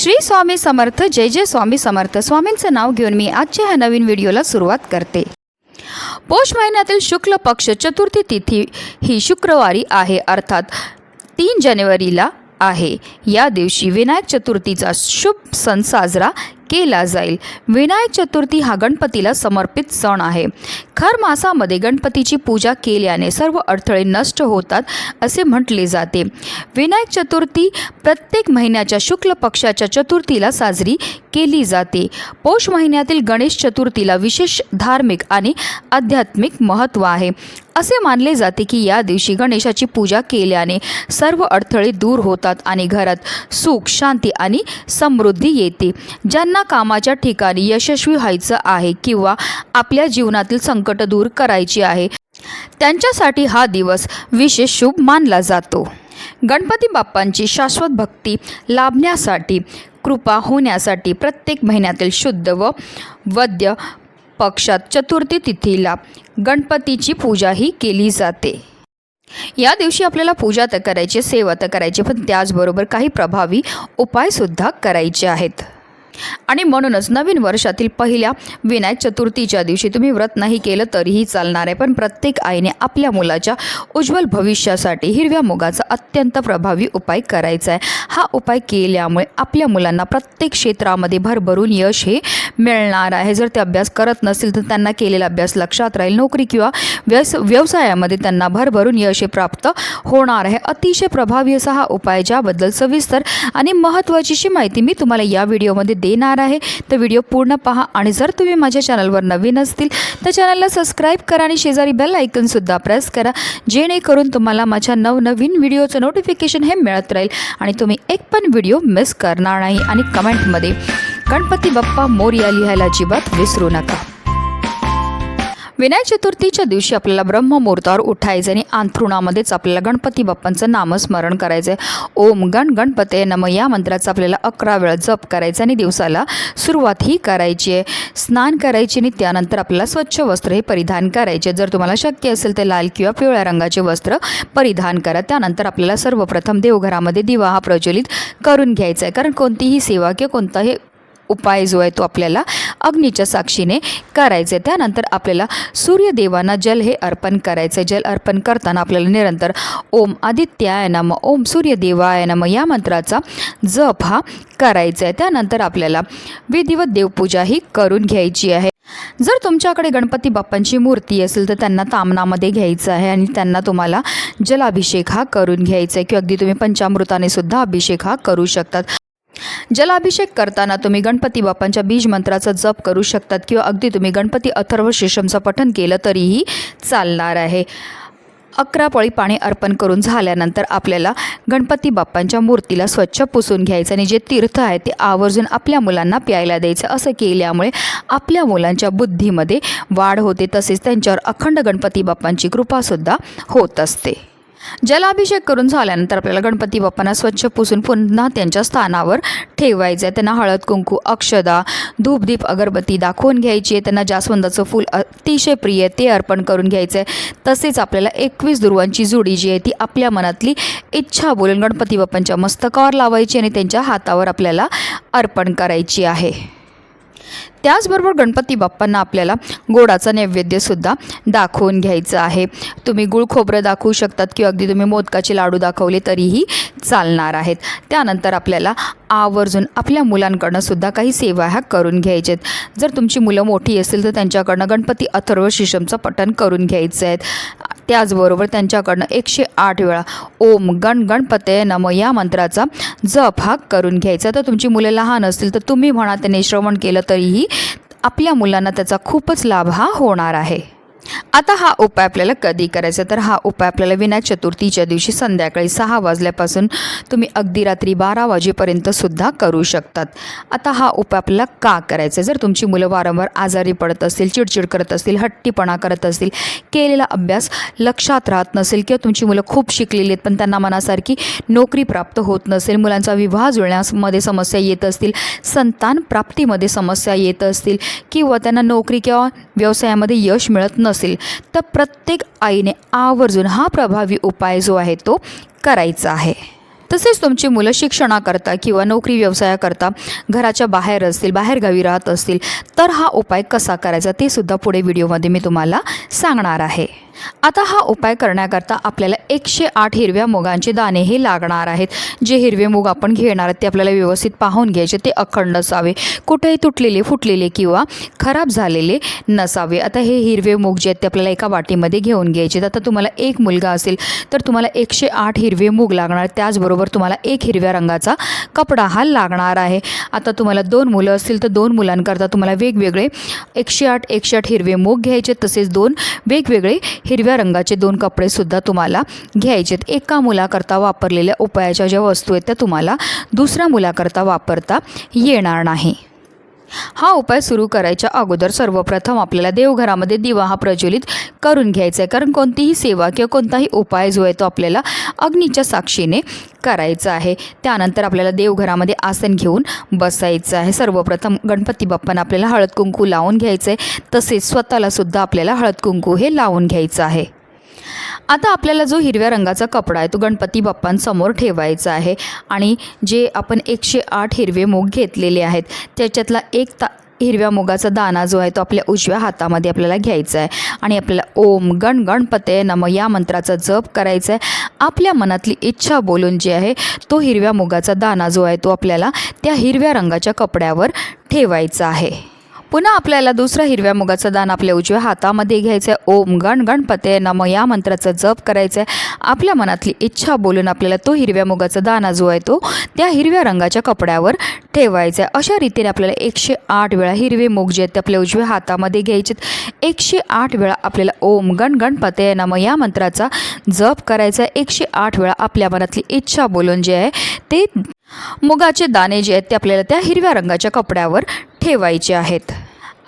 श्री स्वामी समर्थ जय जय स्वामी समर्थ. स्वामींचं नाव घेऊन मी आजच्या ह्या नवीन व्हिडिओला सुरुवात करते. पौष महिन्यातील शुक्ल पक्ष चतुर्थी तिथी ही शुक्रवारी आहे अर्थात तीन जानेवारीला आहे. या दिवशी विनायक चतुर्थीचा शुभ सण साजरा केला जाईल. विनायक चतुर्थी हा गणपतीला समर्पित सण आहे. खर मासामध्ये गणपतीची पूजा केल्याने सर्व अडथळे नष्ट होतात असे म्हटले जाते. विनायक चतुर्थी प्रत्येक महिन्याच्या शुक्ल पक्षाच्या चतुर्थीला साजरी केली जाते. पौष महिन्यातील गणेश चतुर्थीला विशेष धार्मिक आणि आध्यात्मिक महत्त्व आहे. असे मानले जाते की या दिवशी गणेशाची पूजा केल्याने सर्व अडथळे दूर होतात आणि घरात सुख शांती आणि समृद्धी येते. ज्यांना कामाच्या ठिकाणी यशस्वी व्हायचं आहे किंवा आपल्या जीवनातील संकट दूर करायची आहे त्यांच्यासाठी हा दिवस विशेष शुभ मानला जातो. गणपती बाप्पांची शाश्वत भक्ती लाभण्यासाठी कृपा होण्यासाठी प्रत्येक महिन्यातील शुद्ध व वद्य पक्षात चतुर्थी तिथीला गणपतीची पूजाही केली जाते. या दिवशी आपल्याला पूजा तर करायची सेवा तर करायची पण त्याचबरोबर काही प्रभावी उपायसुद्धा करायचे आहेत. आणि म्हणूनच नवीन वर्षातील पहिल्या विनायक चतुर्थीच्या दिवशी तुम्ही व्रत नाही केलं तरीही चालणार आहे. पण प्रत्येक आईने आपल्या मुलाच्या उज्ज्वल भविष्यासाठी हिरव्या मुगाचा अत्यंत प्रभावी उपाय करायचा आहे. हा उपाय केल्यामुळे आपल्या मुलांना प्रत्येक क्षेत्रामध्ये भरभरून यश हे मिळणार आहे. जर ते अभ्यास करत नसतील तर त्यांना केलेला अभ्यास लक्षात राहील. नोकरी किंवा व्यवस व्यवसायामध्ये त्यांना भरभरून यश हे प्राप्त होणार आहे. अतिशय प्रभावी असा हा उपाय ज्याबद्दल सविस्तर आणि महत्त्वाचीशी माहिती मी तुम्हाला या व्हिडिओमध्ये देणार आहे. तर व्हिडिओ पूर्ण पहा आणि जर तुम्ही माझ्या चॅनलवर नवीन असतील तर चॅनलला सबस्क्राईब करा आणि शेजारी बेल ऐकूनसुद्धा प्रेस करा. जेणेकरून तुम्हाला माझ्या नवनवीन व्हिडिओचं नोटिफिकेशन हे मिळत राहील आणि तुम्ही एक पण व्हिडिओ मिस करणार नाही. आणि कमेंटमध्ये गणपती बाप्पा मोर्या लिहायला अजिबात विसरू नका. विनायक चतुर्थीच्या दिवशी आपल्याला ब्रह्ममुहूर्तावर उठायचं आणि अंथरुणामध्येच आपल्याला गणपती बाप्पांचं नामस्मरण करायचं आहे ओम गण गणपते नम. या मंत्राचा आपल्याला अकरा वेळा जप करायचा आणि दिवसाला सुरुवात ही करायची आहे. स्नान करायची आणि त्यानंतर आपल्याला स्वच्छ वस्त्र हे परिधान करायचे. जर तुम्हाला शक्य असेल तर लाल किंवा पिवळ्या रंगाचे वस्त्र परिधान करा. त्यानंतर आपल्याला सर्वप्रथम देवघरामध्ये दिवा हा प्रज्वलित करून घ्यायचा आहे. कारण कोणतीही सेवा किंवा कोणताही उपाय जो आहे तो आपल्याला अग्नीच्या साक्षीने करायचे त्यानंतर आपल्याला सूर्यदेवांना जल हे अर्पण करायचं जल अर्पण करताना आपल्याला निरंतर ओम आदित्याय नम ओम सूर्यदेवाय नम या मंत्राचा जप हा करायचा आहे त्यानंतर आपल्याला विधिवत देवपूजा ही करून घ्यायची आहे. जर तुमच्याकडे गणपती बाप्पांची मूर्ती असेल तर त्यांना तामनामध्ये घ्यायचं आहे आणि त्यांना तुम्हाला जलाभिषेक हा करून घ्यायचा आहे किंवा अगदी तुम्ही पंचामृताने सुद्धा अभिषेक हा करू शकतात. जलाभिषेक करताना तुम्ही गणपती बाप्पांच्या बीज मंत्राचा जप करू शकतात किंवा अगदी तुम्ही गणपती अथर्व शेषमचं पठन केलं तरीही चालणार आहे. अकरा पळी पाणी अर्पण करून झाल्यानंतर आपल्याला गणपती बाप्पांच्या मूर्तीला स्वच्छ पुसून घ्यायचं आणि जे तीर्थ आहे ते आवर्जून आपल्या मुलांना प्यायला द्यायचं. असं केल्यामुळे आपल्या मुलांच्या बुद्धीमध्ये वाढ होते. तसेच त्यांच्यावर अखंड गणपती बाप्पांची कृपासुद्धा होत असते. जलाभिषेक करून झाल्यानंतर आपल्याला गणपती बाप्पांना स्वच्छ पुसून पुन्हा त्यांच्या स्थानावर ठेवायचं आहे. त्यांना हळद कुंकू अक्षदा धूपदीप अगरबत्ती दाखवून घ्यायची आहे. त्यांना जास्वंदाचं फूल अतिशय प्रिय ते अर्पण करून घ्यायचं आहे. तसेच आपल्याला एकवीस दुर्वांची जोडी जी आहे ती आपल्या मनातली इच्छा बोलून गणपती बाप्पांच्या मस्तकावर लावायची आणि त्यांच्या हातावर आपल्याला अर्पण करायची आहे. त्याचबरोबर गणपती बाप्पांना आपल्याला गोडाचा नैवेद्यसुद्धा दाखवून घ्यायचं आहे. तुम्ही गुळ खोबरं दाखवू शकतात किंवा अगदी तुम्ही मोदकाचे लाडू दाखवले तरीही चालणार आहेत. त्यानंतर आपल्याला आवर्जून आपल्या मुलांकडनं सुद्धा काही सेवा ह्या करून घ्यायच्यात. जर तुमची मुलं मोठी असतील तर त्यांच्याकडनं गणपती अथर्व शिशमचं पठण करून घ्यायचं आहेत त्याचबरोबर त्यांच्याकडनं एकशे आठ वेळा ओम गण गणपते नम या मंत्राचा जप हा करून घ्यायचा. तर तुमची मुलं लहान असतील तर तुम्ही म्हणा त्याने श्रवण केलं तरीही आपल्या मुलांना त्याचा खूपच लाभ हा होणार आहे. आता हा उपाय आपल्याला कधी करायचा? तर हा उपाय आपल्याला विनायक चतुर्थीच्या दिवशी संध्याकाळी सहा वाजल्यापासून तुम्ही अगदी रात्री बारा वाजेपर्यंत सुद्धा करू शकतात. आता हा उपाय आपल्याला का करायचा? जर तुमची मुलं वारंवार आजारी पडत असतील चिडचिड करत असतील हट्टीपणा करत असतील केलेला अभ्यास लक्षात राहत नसेल किंवा तुमची मुलं खूप शिकलेली आहेत पण त्यांना मनासारखी नोकरी प्राप्त होत नसेल मुलांचा विवाह जुळण्यामध्ये समस्या येत असतील संतान प्राप्तीमध्ये समस्या येत असतील किंवा त्यांना नोकरी किंवा व्यवसायामध्ये यश मिळत नसेल तर प्रत्येक आईने आवर्जून हा प्रभावी उपाय जो आहे तो करायचा आहे. तसेच तुमची मुलं शिक्षणाकरता किंवा नोकरी व्यवसायाकरता घराच्या बाहेर असतील बाहेरगावी राहत असतील तर हा उपाय कसा करायचा ते सुद्धा पुढे व्हिडिओमध्ये मी तुम्हाला सांगणार आहे. आता हा उपाय करण्याकरता आपल्याला एकशे आठ हिरव्या मुगांचे दाणे हे लागणार आहेत. जे हिरवे मूग आपण घेणार आहेत ते आपल्याला व्यवस्थित पाहून घ्यायचे ते अखंड असावे. कुठेही तुटलेले फुटलेले किंवा खराब झालेले नसावे. आता हे हिरवे मूग जे आहेत ते आपल्याला एका वाटीमध्ये घेऊन घ्यायचे आता तुम्हाला एक मुलगा असेल तर तुम्हाला एकशे आठ हिरवे मूग लागणार त्याचबरोबर तुम्हाला एक हिरव्या रंगाचा कपडा हा लागणार आहे. आता तुम्हाला दोन मुलं असतील तर दोन मुलांकरता तुम्हाला वेगवेगळे एकशे आठ एकशे आठ हिरवे मूग घ्यायचे तसेच दोन वेगवेगळे हिरव्या रंगाचे दोन कपडेसुद्धा तुम्हाला घ्यायचे आहेत एका मुलाकरता वापरलेल्या उपायाच्या ज्या वस्तू आहेत त्या तुम्हाला दुसऱ्या मुलाकरता वापरता येणार नाही. हा उपाय सुरू करायच्या अगोदर सर्वप्रथम आपल्याला देवघरामध्ये दिवा हा प्रज्वलित करून घ्यायचा आहे. कारण कोणतीही सेवा किंवा कोणताही उपाय जो आहे तो आपल्याला अग्नीच्या साक्षीने करायचा आहे. त्यानंतर आपल्याला देवघरामध्ये आसन घेऊन बसायचं आहे. सर्वप्रथम गणपती बाप्पांना आपल्याला हळद कुंकू लावून घ्यायचं आहे. तसेच स्वतःला सुद्धा आपल्याला हळद कुंकू हे लावून घ्यायचं आहे. आता आपल्याला जो हिरव्या रंगाचा कपडा आहे तो गणपती बाप्पांसमोर ठेवायचा आहे आणि जे आपण एकशे आठ हिरवे मूग घेतलेले आहेत त्याच्यातला एक ता हिरव्या मुगाचा दाना जो आहे तो आपल्या उजव्या हातामध्ये आपल्याला घ्यायचा आहे आणि आपल्याला ओम गण गणपते नम या मंत्राचा जप करायचा आहे. आपल्या मनातली इच्छा बोलून जी आहे तो हिरव्या मुगाचा दाना जो आहे तो आपल्याला त्या हिरव्या रंगाच्या कपड्यावर ठेवायचा आहे. पुन्हा आपल्याला दुसरा हिरव्या मुगाचा दान आपल्या उजव्या हातामध्ये घ्यायचं आहे ओम गण गणपते नम या मंत्राचा जप करायचा आहे आपल्या मनातली इच्छा बोलून आपल्याला तो हिरव्या मुगाचा दाना जो आहे तो त्या हिरव्या रंगाच्या कपड्यावर ठेवायचा आहे अशा रीतीने आपल्याला एकशे आठ वेळा हिरवे मूग जे आहेत ते आपल्या उजव्या हातामध्ये घ्यायचे एकशे आठ वेळा आपल्याला ओम गण गणपते नम या मंत्राचा जप करायचा आहे एकशे आठ वेळा आपल्या मनातली इच्छा बोलून जे आहे ते मुगाचे दाणे जे आहेत ते आपल्याला त्या हिरव्या रंगाच्या कपड्यावर ठेवायचे आहेत.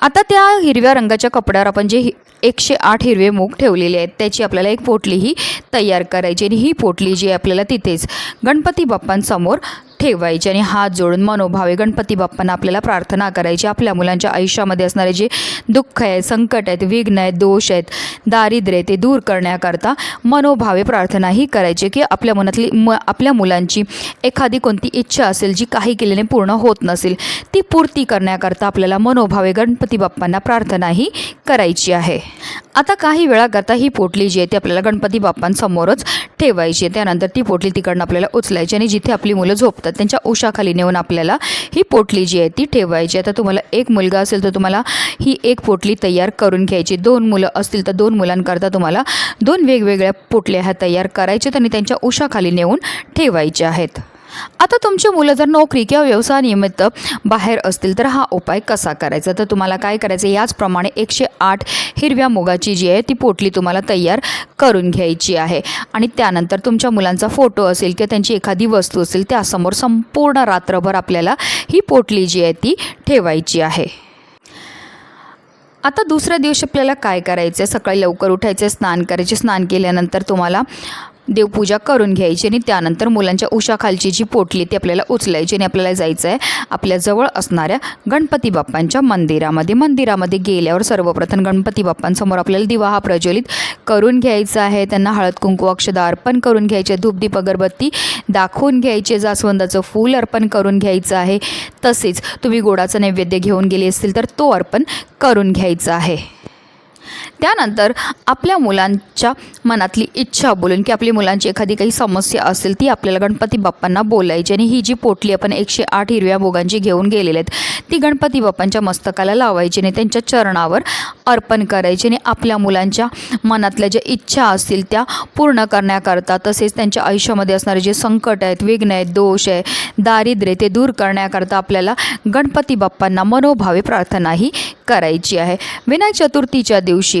आता त्या हिरव्या रंगाच्या कपड्यावर आपण जे एकशे आठ हिरवे मूग ठेवलेले आहेत त्याची आपल्याला एक पोटलीही तयार करायची आणि ही पोटली जी आपल्याला तिथेच गणपती बाप्पांसमोर ठेवायची आणि हात जोडून मनोभावे गणपती बाप्पांना आपल्याला प्रार्थना करायची. आपल्या मुलांच्या आयुष्यामध्ये असणारे जे दुःख आहेत संकट आहेत विघ्न आहेत दोष आहेत दारिद्र्य आहे ते दूर करण्याकरता मनोभावे प्रार्थना ही करायची की आपल्या मनातली म आपल्या मुलांची एखादी कोणती इच्छा असेल जी काही केल्याने पूर्ण होत नसेल ती पूर्ती करण्याकरता आपल्याला मनोभावे गणपती बाप्पांना प्रार्थना ही करायची आहे. आता काही वेळाकरता ही पोटली जी आहे ती आपल्याला गणपती बाप्पांसमोरच ठेवायची आहे. त्यानंतर ती पोटली तिकडनं आपल्याला उचलायची आणि जिथे आपली मुलं झोपतात त्यांच्या उशाखाली नेऊन आपल्याला ही पोटली जी आहे ती ठेवायची. आता तुम्हाला एक मुलगा असेल तर तुम्हाला ही एक पोटली तयार करून घ्यायची. दोन मुलं असतील तर दोन मुलांकरता तुम्हाला दोन वेगवेगळ्या पोटल्या ह्या तयार करायच्यात आणि त्यांच्या उशाखाली नेऊन ठेवायच्या आहेत. आता तुमची मुलं जर नोकरी किंवा व्यवसायानिमित्त बाहेर असतील तर हा उपाय कसा करायचा? तर तुम्हाला काय करायचं? याचप्रमाणे एकशे आठ हिरव्या मुगाची जी आहे ती पोटली तुम्हाला तयार करून घ्यायची आहे. आणि त्यानंतर तुमच्या मुलांचा फोटो असेल किंवा त्यांची एखादी वस्तू असेल त्यासमोर संपूर्ण रात्रभर आपल्याला ही पोटली जी आहे ती ठेवायची आहे. आता दुसऱ्या दिवशी आपल्याला काय करायचं आहे सकाळी लवकर उठायचे स्नान करायचे स्नान केल्यानंतर तुम्हाला देवपूजा करून घ्यायची आणि त्यानंतर मुलांच्या उशाखालची जी पोटली ती आपल्याला उचलायची आणि आपल्याला जायचं आहे आपल्या जवळ असणाऱ्या गणपती बाप्पांच्या मंदिरामध्ये. मंदिरामध्ये गेल्यावर सर्वप्रथम गणपती बाप्पांसमोर आपल्याला दिवा हा प्रज्वलित करून घ्यायचा आहे. त्यांना हळद कुंकू अक्षदा अर्पण करून घ्यायचे धूपदीप अगरबत्ती दाखवून घ्यायचे जास्वंदाचं फूल अर्पण करून घ्यायचं आहे. तसेच तुम्ही गोडाचं नैवेद्य घेऊन गेले असतील तर तो अर्पण करून घ्यायचा आहे. त्यानंतर आपल्या मुलांच्या मनातली इच्छा बोलून की आपल्या मुलांची एखादी काही समस्या असेल ती आपल्याला गणपती बाप्पांना बोलायची. आणि ही जी पोटली आपण एकशे आठ हिरव्या भोगांची घेऊन गेलेले आहेत ती गणपती बाप्पांच्या मस्तकाला लावायची आणि त्यांच्या चरणावर अर्पण करायची. आणि आपल्या मुलांच्या मनातल्या ज्या इच्छा असतील त्या पूर्ण करण्याकरता तसेच त्यांच्या आयुष्यामध्ये असणारे जे संकट आहेत विघ्न आहेत दोष आहे दारिद्र्य ते दूर करण्याकरता आपल्याला गणपती बाप्पांना मनोभावे प्रार्थनाही करायची आहे. विनायक चतुर्थीच्या दिवशी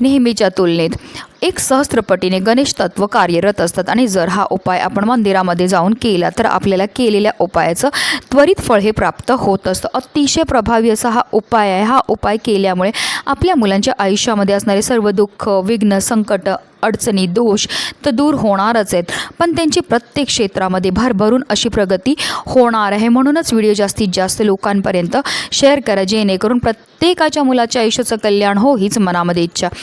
नेहमीच्या तुलनेत. एक सहस्त्रपटीने गणेश तत्व कार्यरत असतात आणि जर हा उपाय आपण मंदिरामध्ये जाऊन केला तर आपल्याला केलेल्या उपायाचं त्वरित फळ हे प्राप्त होत असतं. अतिशय प्रभावी असा हा उपाय आहे. हा उपाय केल्यामुळे आपल्या मुलांच्या आयुष्यामध्ये असणारे सर्व दुःख विघ्न संकट अडचणी दोष तर दूर होणारच आहेत. पण त्यांची प्रत्येक क्षेत्रामध्ये भरभरून अशी प्रगती होणार आहे. म्हणूनच व्हिडिओ जास्तीत जास्त लोकांपर्यंत शेअर करा जेणेकरून प्रत्येकाच्या मुलाच्या आयुष्याचं कल्याण हो हीच मनामध्ये इच्छा.